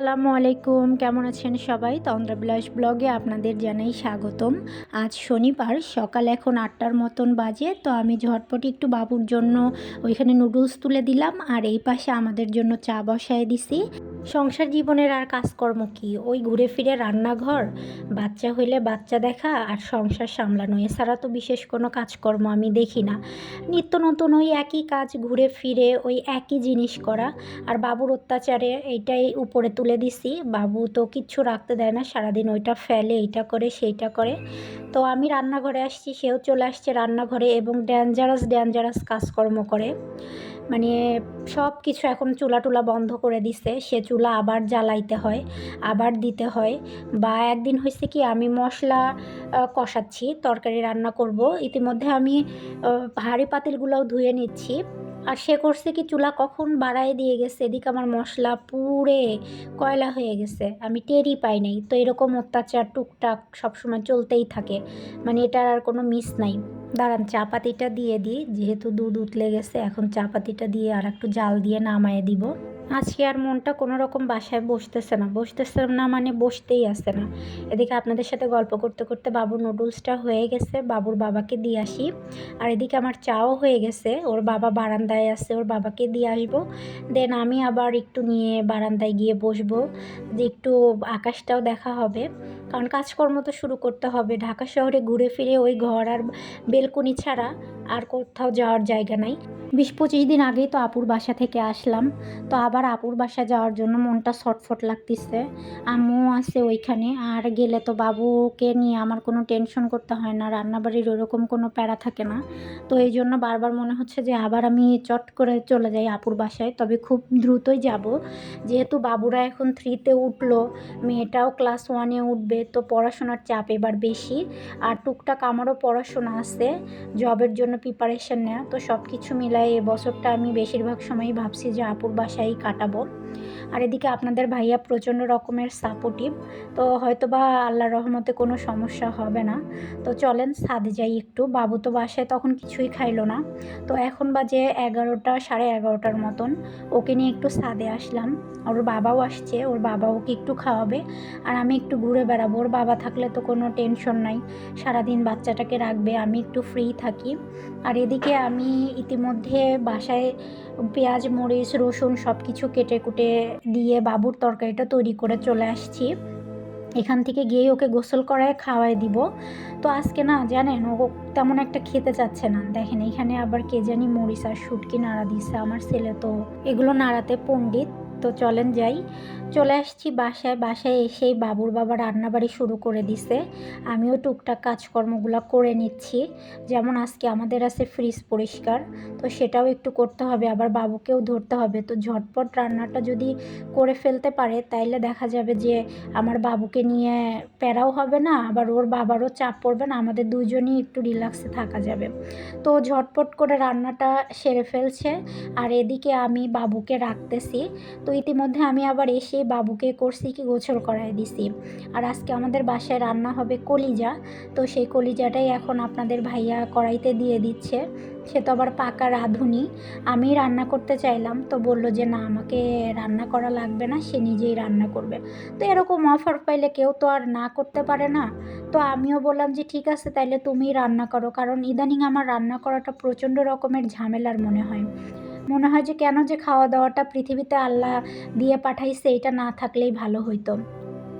আসসালামু আলাইকুম। কেমন আছেন সবাই? তন্দ্রাবিলাস ব্লগে আপনাদের জানাই স্বাগতম। আজ শনিবার, সকাল এখন আটটার মতন বাজে, তো আমি ঝটপটি একটু বাবুর জন্য ওইখানে নুডলস তুলে দিলাম। আর এই পাশে আমাদের জন্য চা বসায় দিছি। সংসার জীবনের আর কাজকর্ম কি? ওই ঘুরে ফিরে রান্নাঘর? বাচ্চা হইলে বাচ্চা দেখা আর সংসার সামলানো, এছাড়া তো বিশেষ কোনো কাজকর্ম আমি দেখি না। নিত্য নতুন ওই একই কাজ, ঘুরে ফিরে ওই একই জিনিস করা। আর বাবুর অত্যাচারে এইটাই উপরে তুলে দিছি। বাবু তো কিচ্ছু রাখতে দেয় না, সারাদিন ওইটা ফেলে, এইটা করে, সেইটা করে। তো আমি রান্নাঘরে আসছি, সেও চলে আসছে রান্নাঘরে এবং ডেঞ্জারাস ডেঞ্জারাস কাজকর্ম করে। মানে সব কিছু এখন চুলা টুলা বন্ধ করে দিছে। সে চুলা আবার জ্বালাইতে হয়, আবার দিতে হয়। বা একদিন হয়েছে কি আমি মশলা কষাচ্ছি, তরকারি রান্না করব। ইতিমধ্যে আমি হাঁড়ি পাতিলগুলোও ধুয়ে নিচ্ছি। আর সে করছে কি চুলা কখন বাড়ায় দিয়ে গেছে, এদিকে আমার মশলা পুড়ে কয়লা হয়ে গেছে। আমি টেরই পাই নাই। তো এরকম অত্যাচার টুকটাক সবসময় চলতেই থাকে। মানে এটার আর কোনো মিস নাই। দাঁড়ান চা পাতিটা দিয়ে দিই। যেহেতু দুধ উতলে গেছে, এখন চা পাতিটা দিয়ে আর একটু জাল দিয়ে নামায় দিব। আজকে আর মনটা কোনো রকম বাসায় বসতেছে না। বসতেছে না মানে বসতেই আসে না। এদিকে আপনাদের সাথে গল্প করতে করতে বাবুর নুডলসটা হয়ে গেছে। বাবুর বাবাকে দিয়ে আসি। আর এদিকে আমার চাও হয়ে গেছে। ওর বাবা বারান্দায় আছে, ওর বাবাকে দিয়ে আসব। দেন আমি আবার একটু নিয়ে বারান্দায় গিয়ে বসবো। যে একটু আকাশটাও দেখা হবে। কারণ কাজকর্ম তো শুরু করতে হবে। ঢাকা শহরে ঘুরে ফিরে ওই ঘর আর বেলকনি ছাড়া আর কোথাও যাওয়ার জায়গা নাই। বিশ পঁচিশ দিন আগেই তো আপুর বাসা থেকে আসলাম। তো আবার আপুর বাসা যাওয়ার জন্য মনটা ছটফট লাগতেছে। আম্মু আছে ওইখানে। আর গেলে তো বাবুকে নিয়ে আমার কোনো টেনশন করতে হয় না। রান্নাবাড়ির ওরকম কোনো প্যারা থাকে না। তো এই জন্য বারবার মনে হচ্ছে যে আবার আমি চট করে চলে যাই আপুর বাসায়। তবে খুব দ্রুতই যাব। যেহেতু বাবুরা এখন থ্রিতে উঠল, মেয়েটাও ক্লাস ওয়ানে উঠবে। তো পড়াশোনার চাপ এবার বেশি। আর টুকটাক আমারও পড়াশোনা আছে, জবের জন্য প্রিপারেশন নেওয়া, তো সব কিছু মিলাই এ বছরটা আমি বেশিরভাগ সময়ই ভাবছি যে আপুর বাসায় কাটাবো। আর এদিকে আপনাদের ভাইয়া প্রচণ্ড রকমের সাপোর্টিভ তো হয়তো বা আল্লাহর রহমতে কোনো সমস্যা হবে না। তো চলেন ছাদে যাই একটু, বাবু তো বাসায় তখন কিছুই খাইলো না। তো এখন বাজে এগারোটা, সাড়ে এগারোটার মতন, ওকে নিয়ে একটু সাদে আসলাম। ওর বাবাও আসছে, ওর বাবা ওকে একটু খাওয়াবে, আর আমি একটু ঘুরে বেড়াবো। ওর বাবা থাকলে তো কোনো টেনশন নাই। সারাদিন বাচ্চাটাকে রাখবে, আমি একটু ফ্রি থাকি। আর এদিকে আমি ইতিমধ্যে বাসায় পেঁয়াজ, মরিচ, রসুন সব কিছু কেটে কুটে দিয়ে বাবুর তরকারিটা তৈরি করে চলে আসছি। এখান থেকে গিয়ে ওকে গোসল করায় খাওয়াই দিব। তো আজকে না, জানেন, ও তেমন একটা খেতে চাচ্ছে না। দেখেন, এখানে আবার কে জানি মরিচ আর শুটকি নাড়া দিছে। আমার ছেলে তো এগুলো নাড়াতে পণ্ডিত। তো চলেন যাই। চলে আসছি বাসায়। বাসায় এসেই বাবুর বাবা রান্নাবাড়ি শুরু করে দিছে। আমিও টুকটাক কাজকর্মগুলো করে নিচ্ছি। যেমন আজকে আমাদের আছে ফ্রিজ পরিষ্কার, তো সেটাও একটু করতে হবে। আবার বাবুকেও ধরতে হবে। তো ঝটপট রান্নাটা যদি করে ফেলতে পারে, তাইলে দেখা যাবে যে আমার বাবুকে নিয়ে প্যারাও হবে না, আবার ওর বাবারও চাপ পড়বে না। আমাদের দুজনই একটু রিল্যাক্সে থাকা যাবে। তো ঝটপট করে রান্নাটা সেরে ফেলছে। আর এদিকে আমি বাবুকে রাখতেছি। তো ইতিমধ্যে আমি আবার এসে বাবুকে করছি কি গোছল করায় দিছি। আর আজকে আমাদের বাসায় রান্না হবে কলিজা। তো সেই কলিজাটাই এখন আপনাদের ভাইয়া কড়াইতে দিয়ে দিচ্ছে। সে তো আবার পাকা রাঁধুনি। আমি রান্না করতে চাইলাম, তো বলল যে না, আমাকে রান্না করা লাগবে না, সে নিজেই রান্না করবে। তো এরকম অফার পাইলে কেউ তো আর না করতে পারে না। তো আমিও বললাম যে ঠিক আছে, তাইলে তুমিই রান্না করো। কারণ ইদানিং আমার রান্না করাটা প্রচণ্ড রকমের ঝামেলার মনে হয়। মনে হয় যে কেন যে খাওয়া দাওয়াটা পৃথিবীতে আল্লাহ দিয়ে পাঠাইছে, এটা না থাকলেই ভালো হইতো।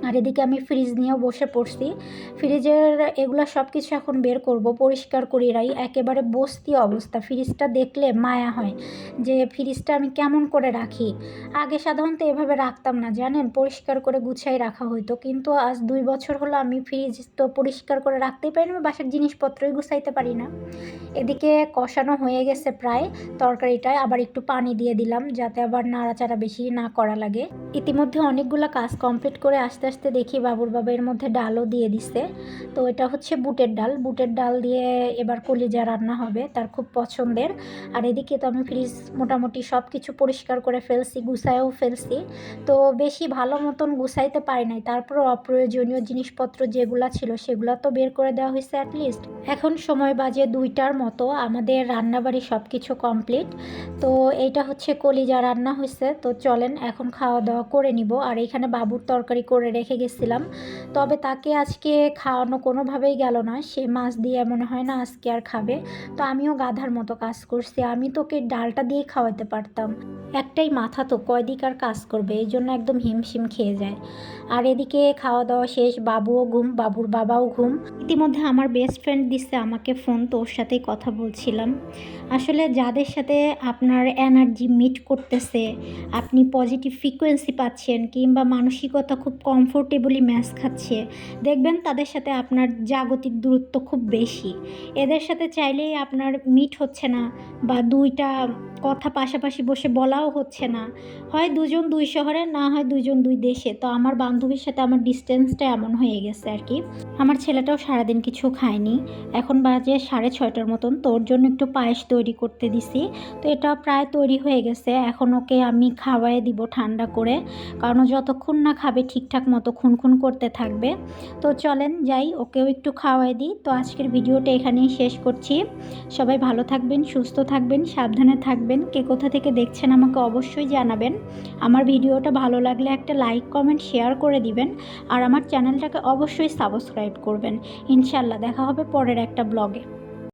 আর এদিকে আমি ফ্রিজ নিয়েও বসে পড়ছি। ফ্রিজের এগুলো সব কিছু এখন বের করব, পরিষ্কার করি রাই। একেবারে বস্তি অবস্থা। ফ্রিজটা দেখলে মায়া হয় যে ফ্রিজটা আমি কেমন করে রাখি। আগে সাধারণত এভাবে রাখতাম না, জানেন? পরিষ্কার করে গুছাই রাখা হইতো। কিন্তু আজ দুই বছর হলো আমি ফ্রিজ তো পরিষ্কার করে রাখতেই পারি না বাসার জিনিসপত্রই গুছাইতে পারি না। এদিকে কষানো হয়ে গেছে প্রায় তরকারিটায়। আবার একটু পানি দিয়ে দিলাম যাতে আবার নাড়াচাড়া বেশি না করা লাগে। ইতিমধ্যে অনেকগুলো কাজ কমপ্লিট করে আস্তে আসতে দেখি বাবুর বাবা এর মধ্যে ডালও দিয়ে দিছে। তো এটা হচ্ছে বুটের ডাল। বুটের ডাল দিয়ে এবার কলিজা রান্না হবে, তার খুব পছন্দের। আর এদিকে তো আমি ফ্রিজ মোটামুটি সব কিছু পরিষ্কার করে ফেলছি, গুছায়ও ফেলছি। তো বেশি ভালো মতন গুছাইতে পারি নাই। তারপরও অপ্রয়োজনীয় জিনিসপত্র যেগুলো ছিল সেগুলো তো বের করে দেওয়া হয়েছে অ্যাটলিস্ট এখন সময় বাজে দুইটার মতো, আমাদের রান্নাবাড়ি সব কিছু কমপ্লিট তো এইটা হচ্ছে কলিজা রান্না হয়েছে। তো চলেন এখন খাওয়া দাওয়া করে নিব। আর এখানে বাবুর তরকারি করে রেখে গেছিলাম। তবে তাকে আজকে খাওয়ানো কোনোভাবেই গেল না। সে মাছ দিয়ে মনে হয় না আজকে আর খাবে। তো আমিও গাধার মতো কাজ করছি। আমি তোকে ডালটা দিয়ে খাওয়াতে পারতাম। একটাই মাথা তো কয়দিক আর কাজ করবে, এই জন্য একদম হিমশিম খেয়ে যায়। আর এদিকে খাওয়া দাওয়া শেষ, বাবুও ঘুম, বাবুর বাবাও ঘুম। ইতিমধ্যে আমার বেস্ট ফ্রেন্ড দিচ্ছে আমাকে ফোন তো ওর সাথেই কথা বলছিলাম। আসলে যাদের সাথে আপনার এনার্জি মিট করতেছে, আপনি পজিটিভ ফ্রিকোয়েন্সি পাচ্ছেন কিংবা মানসিকতা খুব কমফোর্টেবলি ম্যাচ খাচ্ছে, দেখবেন তাদের সাথে আপনার জাগতিক দূরত্ব খুব বেশি। এদের সাথে চাইলেই আপনার মিট হচ্ছে না বা দুইটা কথা পাশাপাশি বসে বলাও হচ্ছে না। হয় দুজন দুই শহরে না হয় দুজন দুই দেশে। তো আমার বান্ধবীর সাথে আমার ডিস্টেন্সটা এমন হয়ে গেছে আর কি। আমার ছেলেটাও সারাদিন কিছু খায়নি। এখন বাজে সাড়ে ছয়টার মতন। তোর জন্য একটু পায়েস তৈরি করতে দিছি। তো এটা প্রায় তৈরি হয়ে গেছে। এখন ওকে আমি খাওয়াই দিব ঠান্ডা করে। কারণ যতক্ষণ না খাবে, ঠিকঠাক মতো খুনখুন করতে থাকবে। তো চলেন যাই, ওকেও একটু খাওয়াই দিই। তো আজকের ভিডিওটা এখানেই শেষ করছি। সবাই ভালো থাকবেন, সুস্থ থাকবেন, সাবধানে থাকবেন। কে কোথা থেকে দেখছেন আমাকে অবশ্যই জানাবেন। আমার ভিডিওটা ভালো লাগলে একটা লাইক কমেন্ট শেয়ার করে দিবেন। আর আমার চ্যানেলটাকে অবশ্যই সাবস্ক্রাইব করবেন। ইনশাল্লাহ দেখা হবে পরের একটা ব্লগে